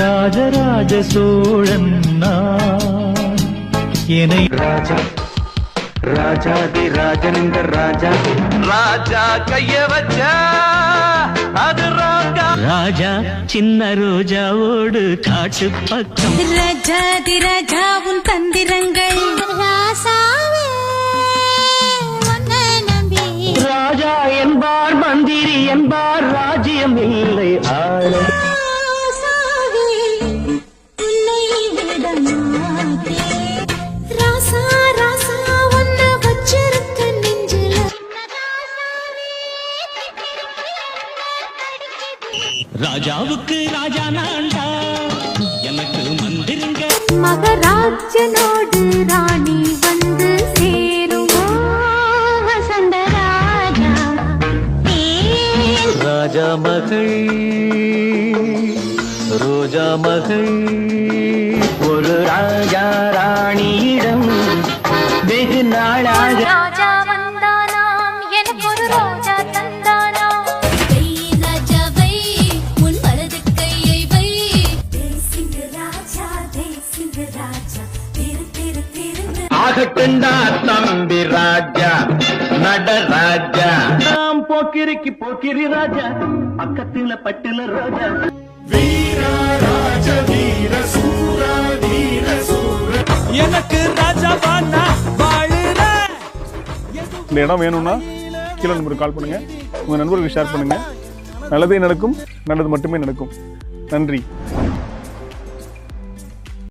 ராஜராஜ சோழன் நான். என்னை ராஜா ராஜாதி ராஜனிந்த ராஜா. ராஜா கைய வச்சா அது ராஜா. ராஜா சின்ன ரோஜாவோடு காட்டு பக்கம். ராஜாதி ராஜா உன் தந்திரங்கள். ராஜா என்பார் மந்திரி என்பார் ராஜ்யம் இல்லை ஆள ராஜாவுக்கு ராஜா நான்டா எனக்கு மந்திருங்க மகராஜனோடு ராணி வந்து சேருமா? வசந்த ராஜா ராஜா மகள் ரோஜா மகள் ஒரு ராஜா ராணியிடம் வெகு நாளாக ஆகட்டுண்டா தம்பி ராஜா நடராஜா நாம் போக்கிரிக்கு போக்கிரி ராஜா பக்கத்துல பட்டுல ரோஜா. எனக்கு ராஜா பானா வாழுற. இந்த இடம் வேணும்னா கீழே நம்பருக்கு கால் பண்ணுங்க. உங்க நண்பர்களுக்கு ஷேர் பண்ணுங்க. நல்லதே நடக்கும் நல்லது மட்டுமே நடக்கும். நன்றி.